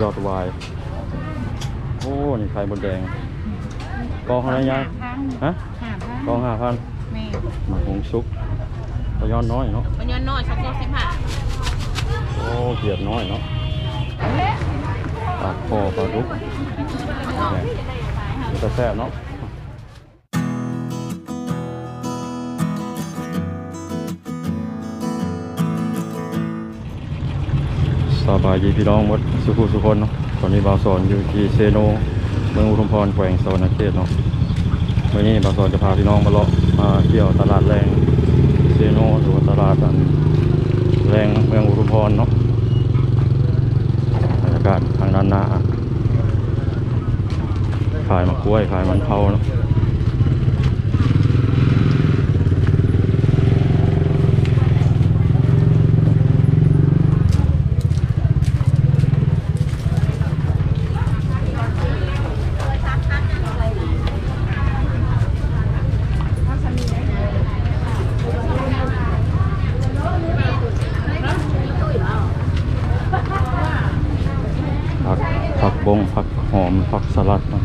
ยอดวาย โอ้ นี่ไข่มดแดง กองอะไรยายพันฮะห้าพันกองห้าพันแม่หมูหงซุกปลาย้อนน้อยเนาะมันย้อนน้อยสองโลสิบห้าโอ้เกียดน้อยเนาะปลาคอปลาดุกเนี่ยมันจะแซ่บเนาะ บายดีพี่น้องมดสุขุสุคนเนาะตอนนี้บาสอนอยู่ที่เซโนเมืองอุทุมพรแขวงสวรรณเขตเนาะวันนี้บาสอนจะพาพี่น้องมาเลาะมาเที่ยวตลาดแรงเซโนหรือว่าตลาดแรงเมืองอุทุมพรเนาะบรรยากาศทางด้านหน้าขายมะกล้วยขายมันเทาเนาะผักผัก บงผักหอมผักสลัดเนาะ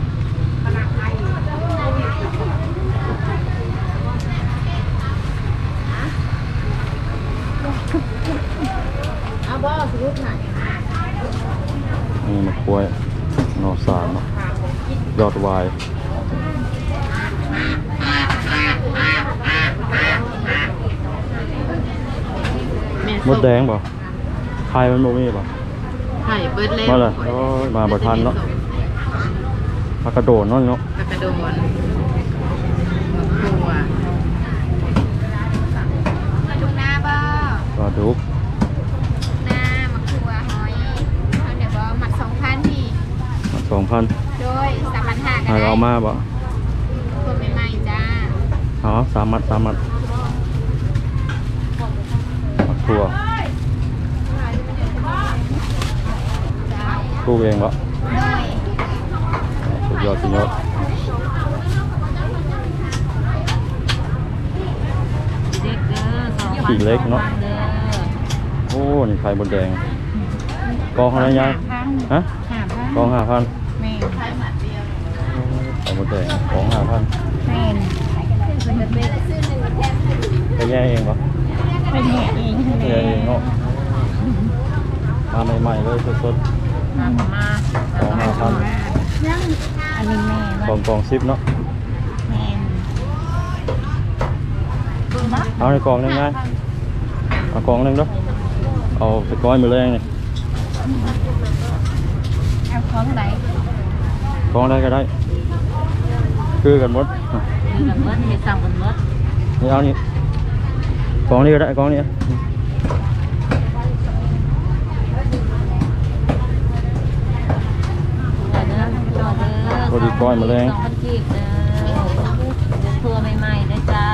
เอาบ่สรุปหน่อยนี่มะกล้วยนอสามเนาะยอดวายแม่มดแดงเปล่าไข่มันโมมีเปล่า ไข่เบิดเล่มาเลยโอ้ยมาบ่ทันเนาะผักกระโดดเนาะเนาะกระกระโดนตัวทุกหน้าบ่ปลาดุกหน้ามะขัวหอยเขาเดี๋ยวบ่หมัดสองพันนี่สองพันโดยสามพันห้าก็ให้ได้เอามาบ่ตัวใหม่ๆจ้าเอาสามมัดสามมัดผักถั่ว จ้า ป ลูกเองบ่โดยสุดยอดสุดยอดเด็กเด้อสองพันสีเล็กเนาะสองพัเด้อโอ้ นี่ไข่มดแดง กองอะไรยายพันฮะห้าพันกองห้าพันแม่ไข่หมัดเดียวไข่มดแดงกองห้าพันแม่นไปแย่เองปะไปแม่เองแย่เองเนาะมาใหม่ๆเลยสดมามา สองห้าพันยังอันนี้แม่ๆกองกองซิปเนาะแม่นเอาในกล่องหนึงไงเอากล่องหนึงเด้อเอาไปก้อยมือแรงนี่เอาของไหนกล่องได้ก็ได้ คือกันหมดกันเมื่อที่สั่งกันเมื่อนี่เอานี่กล่องนี้ก็ได้กล่องนี้ ตัวเด้อตัวเด้อสองพันกีบเด้อตัวใหม่ๆเด้อจ้า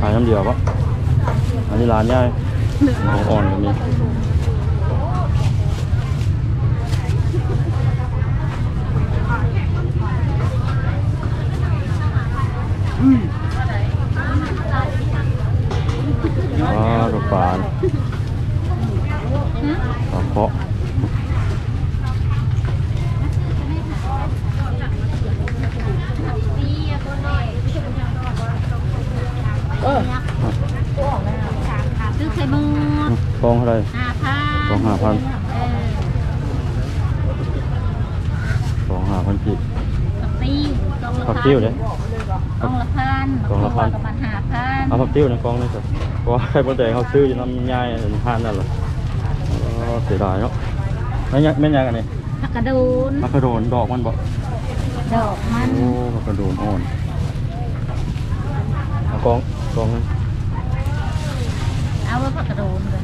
ขายน้ำเดียวปะอันนี้ร้านย่ายหมูอ่อนก็มีว้าวดอกปลาปลาเพาะซื้อไข่มุกกองเท่าไหรห้าพันกองห้าพันเออกองห้าพันกีบผักติ้วกองละผักติ้วเนี่ยกองละพันกองละพันประมาณห้าพันเอาผักติ้วในกองนี่สิเพราะว่าไข่มดแดงเขาซื้ออยู่น้ำย่ายเห็นทานนั่นแหละอ๋อ เสียดายเนาะไม่ยังไม่ยังอันนี้ผักกระดูนมะกระโดนดอกมันบ่ดอกมันโอ้มะกระโดนอ่อนเอากองกองนึงเอาไว้ผักกระดูนเลย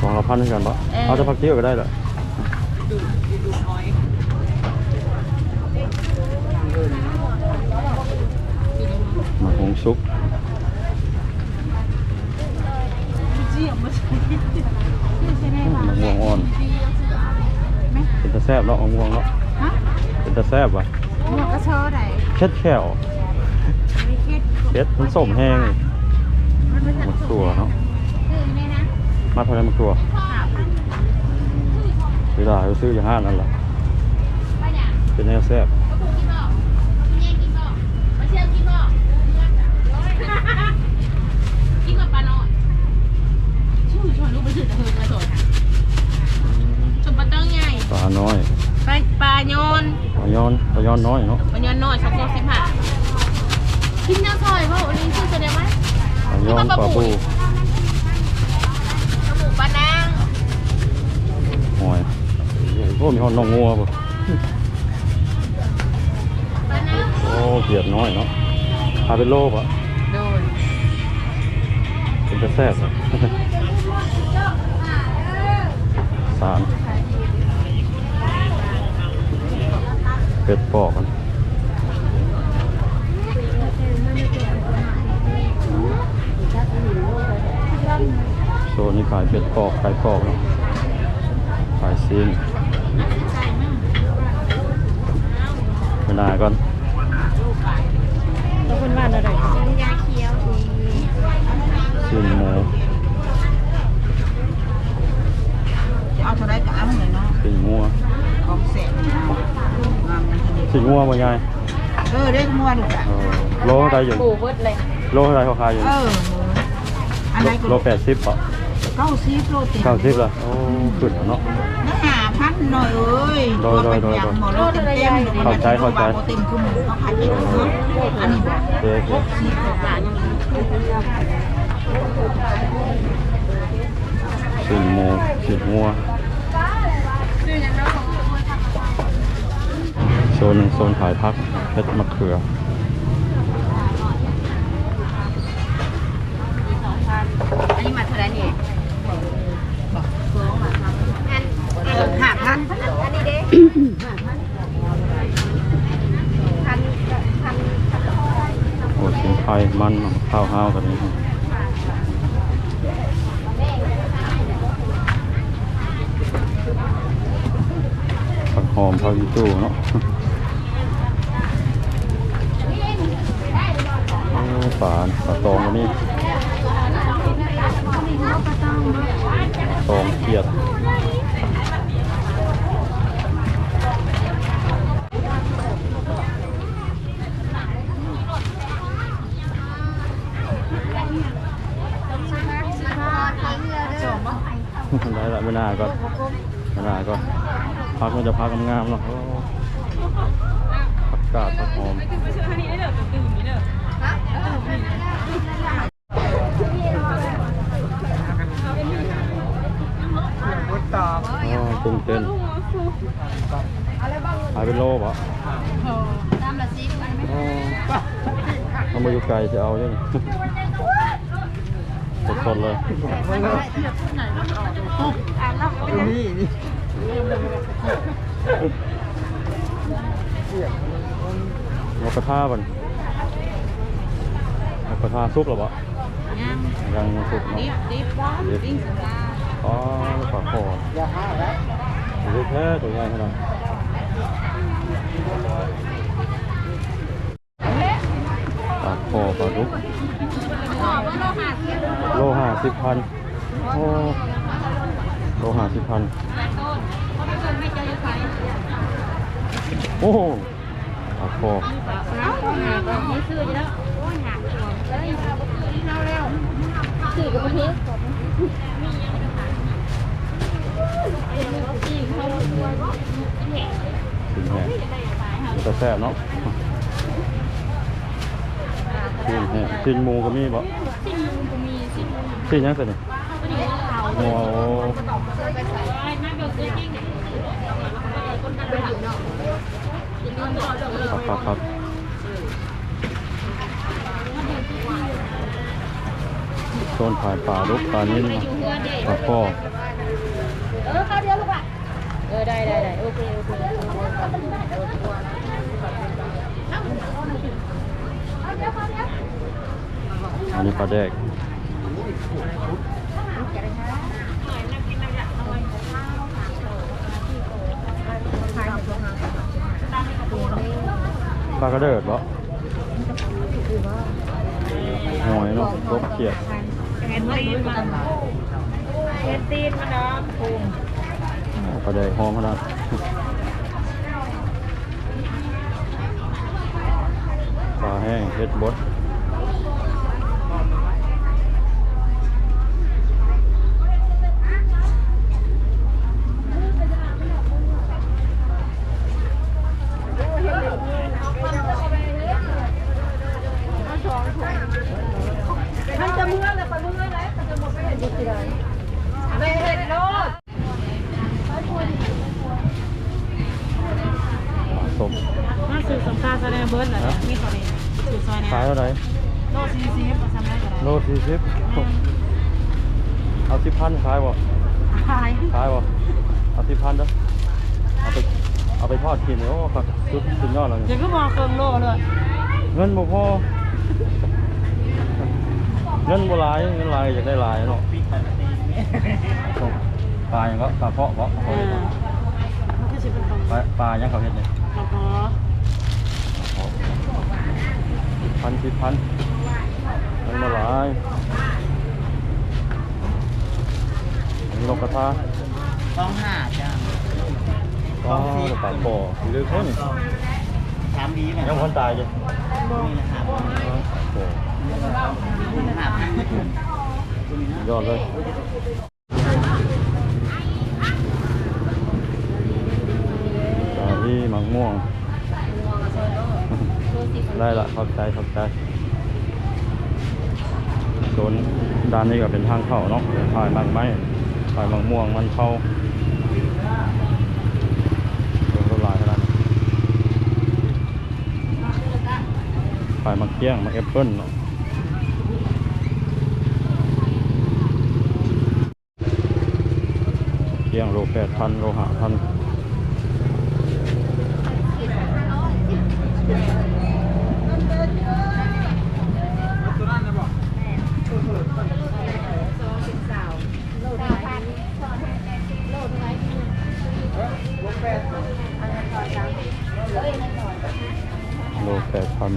กองละพันเหมือนกันบ่เออเอาแต่ผักติ้วก็ได้เหรอมะฮงซุกมะม่วงอ่อนเป็นตะ แซบเนาะมะม่วงเนาะฮะเป็นตะแซบว่ะหมวกกระโชว์ไหนเช็ดแขวไม่คิดเช็ดมันส้มแห้งนี่หมกตัวเนาะ คือเนี่ยนะมาเท่าไหรหมกตัวข่าวเวลาเราซื้ออย่างห้านั่นแหละว่าอย่างเป็นแนวแซ่บกระปุกกินบอกแย่กินบอกมาเชื่อกินบอกกินกับปลาหน่อยช่วยชวนลูกไปถือตะเฮิงมาสดค่ะสมบัติต้องใหญ่ ปลา น้อยปลาปลาโยนปลาย้อนปลาย้อนน้อยเนาะปลาโยนน้อยสองโลสิบห้ากินน้ำซอยเพราะวันนี้ชื่อตัวเดียวไหมปลาย้อนปลาบูกระปุกปลานางหอยโอ้มีหอนน้องงัวป่ะปลานางโอ้เกียดน้อยเนาะพาเป็นโลป่ะโดนเป็นจะแซ่บอะสาม เป็ดปอกกันโซนนี้ขายเป็ดปอกขายปอกเนาะขายซีนไปหนาก่อนแล้วคนบ้านอะไรยาเคี้ยวดีซีนหมูเอาเท่าไรก็เอาเลยเนาะซีนงัว ของแสนงามมันทีนี้ซีนงัวว่าไงเออได้มัวลูกอะเออโลเท่าไหรอยู่ ปูเบิดเลยโลเท่าไหรเขาขายอยู่เอออะไรก็โลแปดสิบป่ะเก้าสิบโลเต็มเก้าสิบละโอ้ขึ้นแล้วเนาะนะหาพันหน่อยเอ้ยโดยโดยโดยตัวเป็นอย่างหมดโลเต็มเต็มเข้าใจเข้าใจเต็มคือหมูเขาขายกินเนาะอันนี้บอกเจ๊เจ๊สิบกว่ายังซีนหมูซีนงัวโซ นหนึ่งโซนขายพักเพชรมะเขืออันนี้มาเท่าไหร่นี่หาพันอันนี้เด้พันพันโอ้สินไทยมันข้าวห้าวกันนี้ผักหอมผักอีตู้เนาะโอ้ ปลาปลาตองนนี้ตองเกียดได้ละไม่น่าก็ไม่น่าก็พักมันจะพักงามๆเนาะผักกาดผักหอมบดต อบอ๋อกุ้งเต้นขายเป็นโลป่ะตามละสิบอันไม่อ๋อเอามาอยู่ไกลจะเอาเนี่ยสดๆเลยนี่นี่นกกระทาบันน กกระทาซุกหรอปะงามยังสุกเนาะดิบดิบดิบปิ้งสุดาอ๋อปลาคออย่าห้าแล้วดูแค่ตัวใหญ่ขนาดปลาคอปลาดุกขอบว่าโลหะเทียบโลห้าสิบพันโอ้โลห้าสิบพันต้นเขาไม่เคยไม่เจอใครโอ้โหปลาคอเอ้าหาก็ไม่ซื้ออยู่แล้วโอ้ยหา ตัวเฮ้ยเราแล้วซื้อกับประเทศสินแห้งจะแซ่บเนาะสินแห้งสินหมูก็มีบ่สินยังสิเนี่ยโอ้ครับครับครับโซ นผ่านป่าลุกปลานิ่มปลาคอเออข้าวเดียวลูกอะเออได้ได้ได้โอเคโอเคอันนี้ปลาแดกปลากระเดิดบ่หอยเนาะกบเขียด เห็นตีนมันเห็นตีนมันน้ำปรุงปลาแดกหอมขนาดปลาแห้งเฮ็ดบด มันจะเมื่อแล้วไปเมื่อไหนมันจะหมดไปเห็นที่ไหนไม่เห็นโลด ปลาส้ม มาสื่อสัมภาษณ์แสดงเบิร์ดเหรอมีคนนี้สื่อซอยเนี่ย ขายเท่าไหร่ โลซีซีฟทำได้ก็ได้ โลสี่สิบเอาสิบพั นขายบ่ขายขายบ่เอาสิบพันเด้อเอาไปเอาไปทอดกินโอ้ครับสุดสุดยอดเลยเดี๋ยวก็มองเกินโลเลยเงินบ่พอเงินบ่หลายเงินหลายอยากได้หลายเนาะปลายังก็ปลาเพาะเพาะเขาอ่าเฮ็ดเนาะมันก็จะเป็นตรงปลาปลายังเขาเฮ็ดเนี่ยแล้วก็พันสิบพันเงินบ่หลาย นกกระทาต้องหาจ้าก็ปลาโป่หรือเพิ่นถามดีไหมยังคนตายจ้ะนี่นะครับโอ้ครับยอดเลยตาที่มังม่วง ได้ละขอบใจขอบใจโซนด้านนี้ก็เป็นทางเข้าเนาะถ่ายมันไม้ ถ่ายมังม่วงมันเข้าดนรถลายขนาดนั้นถ่ายมักเกี้ยงมักแอปเปิ้ลเนาะเกี้ยงโลแปดพันโลหะพัน โลแปดพัน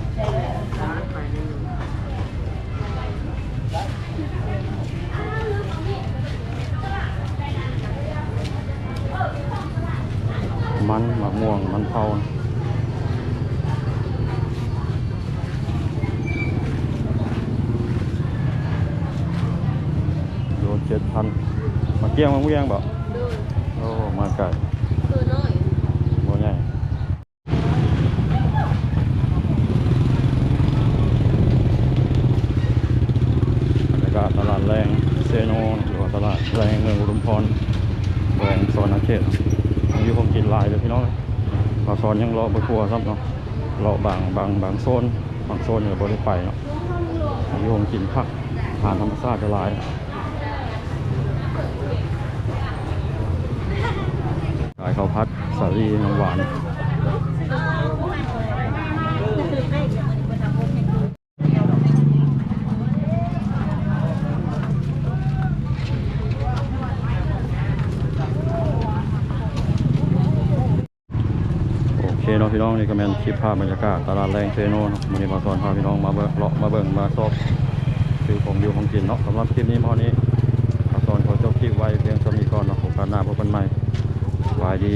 มันมะม่วงมันเผาโลเจ็ดพันมาเกี้ยงมาเวียงบ่โอ้มาไก่คือน้อยบ่ใหญ่ตลาดแรงเซโนหรือว่าตลาดแรงเมืองอุดมพรแรงโซนอาเขต อยู่ผมกินหลายเลยพี่น้องปลาซอนยังรอไปครัวครับเนาะรอบางบางบางโซนบางโซนเนี่ยบริไปเนาะอยู่ผมกินผักผ่านธรรมชาติจะลายขายข้าวพัดสาลีน้ำหวาน โอเคเนาะ พี่น้องนี่ก็แม่นคลิปภาพบรรยากาศตลาดแรงเทโนนาะวันนี้มาสอนพาพี่น้องมาเบิ่งเลาะมาเบิ่งมาซอบคือของอยู่ของกินเนาะสำหรับคลิปนี้พอนี้มาสอนขอจบคลิปไว้เพียงสมีก่อนเนาะโอกาสหน้าพบกันใหม่สบายดี